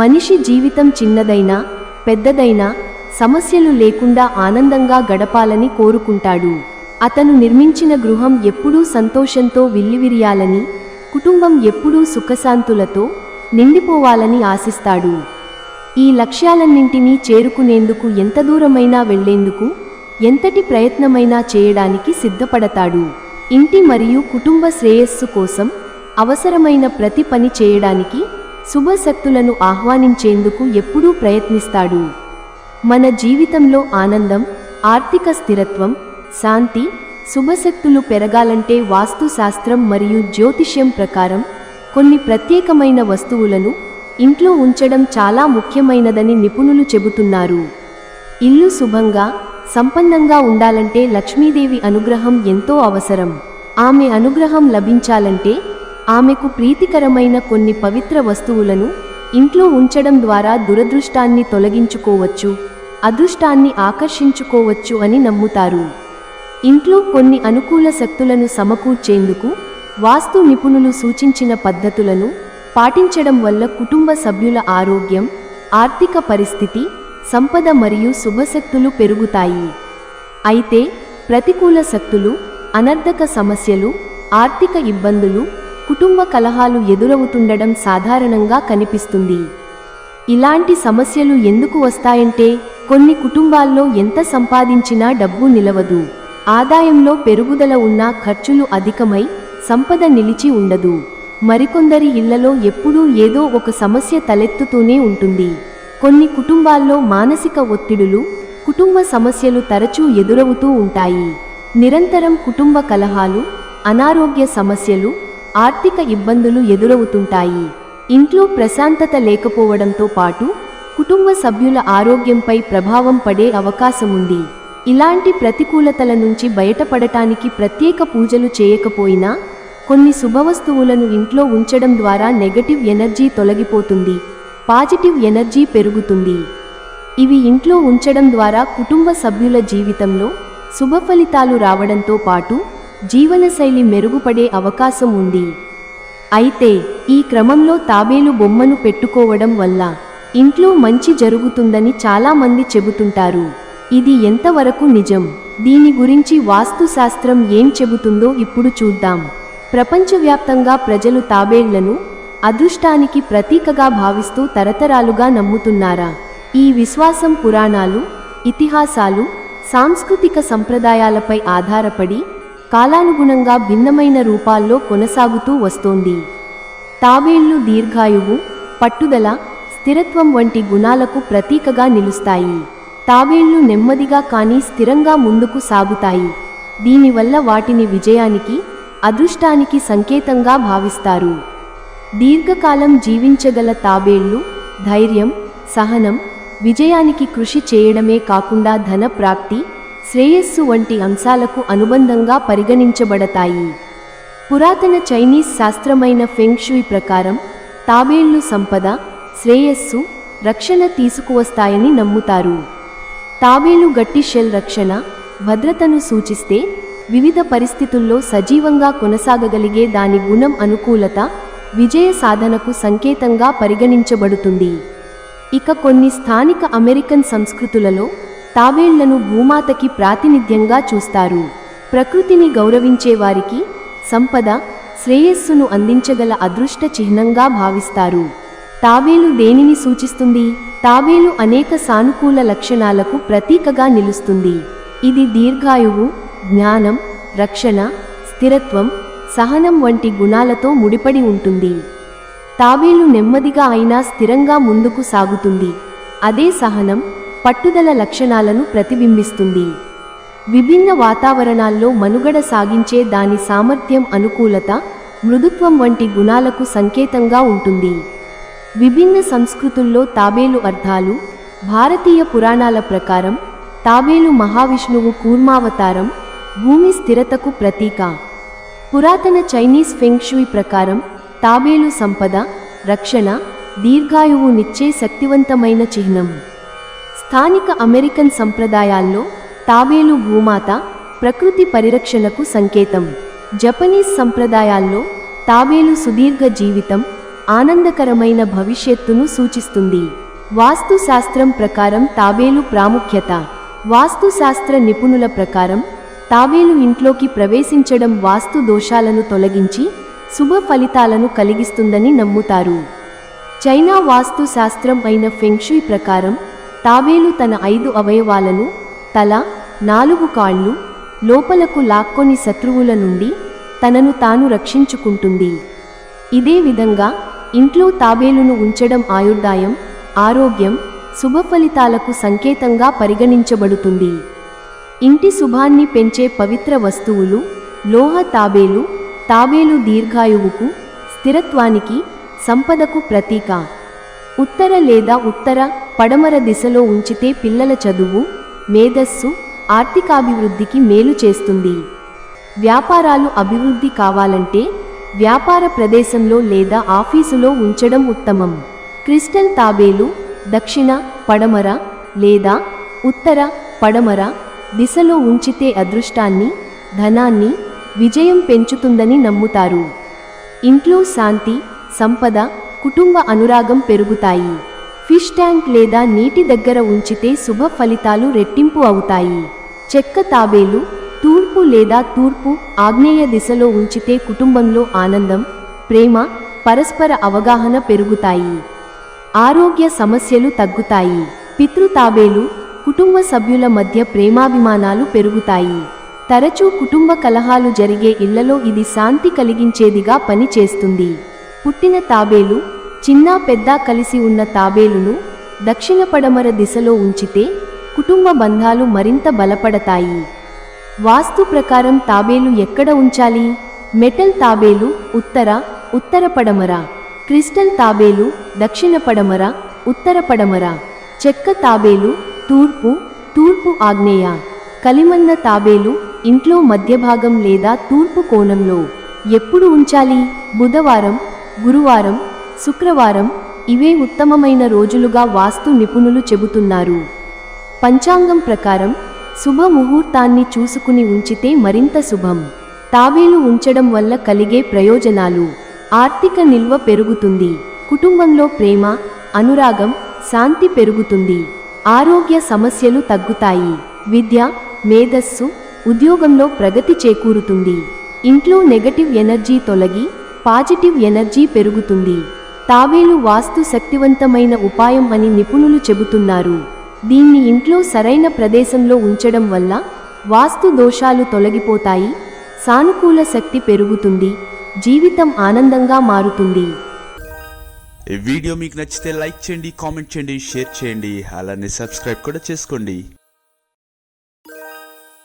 మనిషి జీవితం చిన్నదైనా పెద్దదైనా సమస్యలు లేకుండా ఆనందంగా గడపాలని కోరుకుంటాడు. అతను నిర్మించిన గృహం ఎప్పుడూ సంతోషంతో విల్లివిరియాలని కుటుంబం ఎప్పుడూ సుఖశాంతులతో నిండిపోవాలని ఆశిస్తాడు. ఈ లక్ష్యాలన్నింటినీ చేరుకునేందుకు ఎంత దూరమైనా వెళ్ళేందుకు ఎంతటి ప్రయత్నమైనా చేయడానికి సిద్ధపడతాడు. ఇంటి మరియు కుటుంబ శ్రేయస్సు కోసం అవసరమైన ప్రతి పని చేయడానికి శుభశక్తులను ఆహ్వానించేందుకు ఎప్పుడూ ప్రయత్నిస్తాడు. మన జీవితంలో ఆనందం ఆర్థిక స్థిరత్వం శాంతి శుభశక్తులు పెరగాలంటే వాస్తుశాస్త్రం మరియు జ్యోతిష్యం ప్రకారం కొన్ని ప్రత్యేకమైన వస్తువులను ఇంట్లో ఉంచడం చాలా ముఖ్యమైనదని నిపుణులు చెబుతున్నారు. ఇల్లు శుభంగా సంపన్నంగా ఉండాలంటే లక్ష్మీదేవి అనుగ్రహం ఎంతో అవసరం. ఆమె అనుగ్రహం లభించాలంటే ఆమెకు ప్రీతికరమైన కొన్ని పవిత్ర వస్తువులను ఇంట్లో ఉంచడం ద్వారా దురదృష్టాన్ని తొలగించుకోవచ్చు అదృష్టాన్ని ఆకర్షించుకోవచ్చు అని నమ్ముతారు. ఇంట్లో కొన్ని అనుకూల శక్తులను సమకూర్చేందుకు వాస్తు నిపుణులు సూచించిన పద్ధతులను పాటించడం వల్ల కుటుంబ సభ్యుల ఆరోగ్యం ఆర్థిక పరిస్థితి సంపద మరియు శుభశక్తులు పెరుగుతాయి. అయితే ప్రతికూల శక్తులు అనర్ధక సమస్యలు ఆర్థిక ఇబ్బందులు కుటుంబ కలహాలు ఎదురవుతుండడం సాధారణంగా కనిపిస్తుంది. ఇలాంటి సమస్యలు ఎందుకు వస్తాయంటే కొన్ని కుటుంబాల్లో ఎంత సంపాదించినా డబ్బు నిలవదు. ఆదాయంలో పెరుగుదల ఉన్నా ఖర్చులు అధికమై సంపద నిలిచి ఉండదు. మరికొందరి ఇళ్ళలో ఎప్పుడూ ఏదో ఒక సమస్య తలెత్తుతూనే ఉంటుంది. కొన్ని కుటుంబాల్లో మానసిక ఒత్తిడులు కుటుంబ సమస్యలు తరచూ ఎదురవుతూ ఉంటాయి. నిరంతరం కుటుంబ కలహాలు అనారోగ్య సమస్యలు ఆర్థిక ఇబ్బందులు ఎదురవుతుంటాయి. ఇంట్లో ప్రశాంతత లేకపోవడంతో పాటు కుటుంబ సభ్యుల ఆరోగ్యంపై ప్రభావం పడే అవకాశముంది. ఇలాంటి ప్రతికూలతల నుంచి బయటపడటానికి ప్రత్యేక పూజలు చేయకపోయినా కొన్ని శుభవస్తువులను ఇంట్లో ఉంచడం ద్వారా నెగటివ్ ఎనర్జీ తొలగిపోతుంది. పాజిటివ్ ఎనర్జీ పెరుగుతుంది. ఇవి ఇంట్లో ఉంచడం ద్వారా కుటుంబ సభ్యుల జీవితంలో శుభ ఫలితాలు రావడంతో పాటు జీవనశైలి మెరుగుపడే అవకాశం ఉంది. అయితే ఈ క్రమంలో తాబేలు బొమ్మను పెట్టుకోవడం వల్ల ఇంట్లో మంచి జరుగుతుందని చాలామంది చెబుతుంటారు. ఇది ఎంతవరకు నిజం? దీని గురించి వాస్తుశాస్త్రం ఏం చెబుతుందో ఇప్పుడు చూద్దాం. ప్రపంచవ్యాప్తంగా ప్రజలు తాబేళ్ళను అదృష్టానికి ప్రతీకగా భావిస్తూ తరతరాలుగా నమ్ముతున్నారా? ఈ విశ్వాసం పురాణాలు ఇతిహాసాలు సాంస్కృతిక సంప్రదాయాలపై ఆధారపడి కాలానుగుణంగా భిన్నమైన రూపాల్లో కొనసాగుతూ వస్తోంది. తాబేళ్ళు దీర్ఘాయువు పట్టుదల స్థిరత్వం వంటి గుణాలకు ప్రతీకగా నిలుస్తాయి. తాబేళ్ళు నెమ్మదిగా కానీ స్థిరంగా ముందుకు సాగుతాయి. దీనివల్ల వాటిని విజయానికి అదృష్టానికి సంకేతంగా భావిస్తారు. దీర్ఘకాలం జీవించగల తాబేళ్ళు ధైర్యం సహనం విజయానికి కృషి చేయడమే కాకుండా ధన ప్రాప్తి శ్రేయస్సు వంటి అంశాలకు అనుబంధంగా పరిగణించబడతాయి. పురాతన చైనీస్ శాస్త్రమైన ఫెంగ్షుయి ప్రకారం తాబేళ్ళు సంపద శ్రేయస్సు రక్షణ తీసుకువస్తాయని నమ్ముతారు. తాబేలు గట్టి షెల్ రక్షణ భద్రతను సూచిస్తే వివిధ పరిస్థితుల్లో సజీవంగా కొనసాగగలిగే దాని గుణం అనుకూలత విజయ సాధనకు సంకేతంగా పరిగణించబడుతుంది. ఇక కొన్ని స్థానిక అమెరికన్ సంస్కృతులలో తాబేళ్ళను భూమాతకి ప్రాతినిధ్యంగా చూస్తారు. ప్రకృతిని గౌరవించే వారికి సంపద శ్రేయస్సును అందించగల అదృష్ట చిహ్నంగా భావిస్తారు. తాబేలు దేనిని సూచిస్తుంది? తాబేలు అనేక సానుకూల లక్షణాలకు ప్రతీకగా నిలుస్తుంది. ఇది దీర్ఘాయువు జ్ఞానం రక్షణ స్థిరత్వం సహనం వంటి గుణాలతో ముడిపడి ఉంటుంది. తాబేలు నెమ్మదిగా అయినా స్థిరంగా ముందుకు సాగుతుంది. అదే సహనం పట్టుదల లక్షణాలను ప్రతిబింబిస్తుంది. విభిన్న వాతావరణాల్లో మనుగడ సాగించే దాని సామర్థ్యం అనుకూలత మృదుత్వం వంటి గుణాలకు సంకేతంగా ఉంటుంది. విభిన్న సంస్కృతుల్లో తాబేలు అర్థాలు భారతీయ పురాణాల ప్రకారం తాబేలు మహావిష్ణువు కూర్మావతారం భూమి స్థిరతకు ప్రతీక. పురాతన చైనీస్ ఫెంగ్షుయి ప్రకారం తాబేలు సంపద రక్షణ దీర్ఘాయువునిచ్చే శక్తివంతమైన చిహ్నం. స్థానిక అమెరికన్ సంప్రదాయాల్లో తాబేలు భూమాత ప్రకృతి పరిరక్షణకు సంకేతం. జపనీస్ సంప్రదాయాల్లో తాబేలు సుదీర్ఘ జీవితం ఆనందకరమైన భవిష్యత్తును సూచిస్తుంది. వాస్తుశాస్త్రం ప్రకారం తాబేలు ప్రాముఖ్యత వాస్తుశాస్త్ర నిపుణుల ప్రకారం తాబేలు ఇంట్లోకి ప్రవేశించడం వాస్తు దోషాలను తొలగించి శుభ ఫలితాలను కలిగిస్తుందని నమ్ముతారు. చైనా వాస్తు శాస్త్రం అయిన ఫెంక్షుయ్ ప్రకారం తాబేలు తన ఐదు అవయవాలను తల నాలుగు కాళ్ళు లోపలకు లాక్కొని శత్రువుల నుండి తనను తాను రక్షించుకుంటుంది. ఇదే విధంగా ఇంట్లో తాబేలును ఉంచడం ఆయుర్దాయం ఆరోగ్యం శుభ ఫలితాలకు సంకేతంగా పరిగణించబడుతుంది. ఇంటి శుభాన్ని పెంచే పవిత్ర వస్తువులు లోహ తాబేలు తాబేలు దీర్ఘాయువుకు స్థిరత్వానికి సంపదకు ప్రతీక. ఉత్తర లేదా ఉత్తర పడమర దిశలో ఉంచితే పిల్లల చదువు మేధస్సు ఆర్థికాభివృద్ధికి మేలు చేస్తుంది. వ్యాపారాలు అభివృద్ధి కావాలంటే వ్యాపార ప్రదేశంలో లేదా ఆఫీసులో ఉంచడం ఉత్తమం. క్రిస్టల్ తాబేలు దక్షిణ పడమర లేదా ఉత్తర పడమర దిశలో ఉంచితే అదృష్టాన్ని ధనాన్ని విజయం పెంచుతుందని నమ్ముతారు. ఇంట్లో శాంతి సంపద కుటుంబ అనురాగం పెరుగుతాయి. ఫిష్ ట్యాంక్ లేదా నీటి దగ్గర ఉంచితే శుభ ఫలితాలు రెట్టింపు అవుతాయి. చెక్క తాబేలు తూర్పు లేదా తూర్పు ఆగ్నేయ దిశలో ఉంచితే కుటుంబంలో ఆనందం ప్రేమ పరస్పర అవగాహన పెరుగుతాయి. ఆరోగ్య సమస్యలు తగ్గుతాయి. పితృ తాబేలు కుటుంబ సభ్యుల మధ్య ప్రేమాభిమానాలు పెరుగుతాయి. తరచూ కుటుంబ కలహాలు జరిగే ఇళ్ళలో ఇది శాంతి కలిగించేదిగా పనిచేస్తుంది. పుట్టిన తాబేలు చిన్న పెద్ద కలిసి ఉన్న తాబేలును దక్షిణ పడమర దిశలో ఉంచితే కుటుంబ బంధాలు మరింత బలపడతాయి. వాస్తు ప్రకారం తాబేలు ఎక్కడ ఉంచాలి? మెటల్ తాబేలు ఉత్తర ఉత్తర పడమర. క్రిస్టల్ తాబేలు దక్షిణ పడమర ఉత్తర పడమర. చెక్క తాబేలు తూర్పు తూర్పు ఆగ్నేయ. కలిమన్న తాబేలు ఇంట్లో మధ్యభాగం లేదా తూర్పు కోణంలో. ఎప్పుడు ఉంచాలి? బుధవారం గురువారం శుక్రవారం ఇవే ఉత్తమమైన రోజులుగా వాస్తు నిపుణులు చెబుతున్నారు. పంచాంగం ప్రకారం శుభ ముహూర్తాన్ని చూసుకుని ఉంచితే మరింత శుభం. తాబేలు ఉంచడం వల్ల కలిగే ప్రయోజనాలు. ఆర్థిక నిల్వ పెరుగుతుంది. కుటుంబంలో ప్రేమ అనురాగం శాంతి పెరుగుతుంది. ఆరోగ్య సమస్యలు తగ్గుతాయి. విద్య మేధస్సు ఉద్యోగంలో ప్రగతి చేకూరుతుంది. ఇంట్లో నెగటివ్ ఎనర్జీ తొలగి పాజిటివ్ ఎనర్జీ పెరుగుతుంది. తాబేలు వాస్తు శక్తివంతమైన ఉపాయం అని నిపుణులు చెబుతున్నారు. దీన్ని ఇంట్లో సరైన ప్రదేశంలో ఉంచడం వల్ల వాస్తు దోషాలు తొలగిపోతాయి సానుకూల శక్తి పెరుగుతుంది జీవితం ఆనందంగా మారుతుంది. ఈ వీడియో మీకు నచ్చితే లైక్ చేయండి కామెంట్ చేయండి షేర్ చేయండి అలానే సబ్స్క్రైబ్ కూడా చేసుకోండి.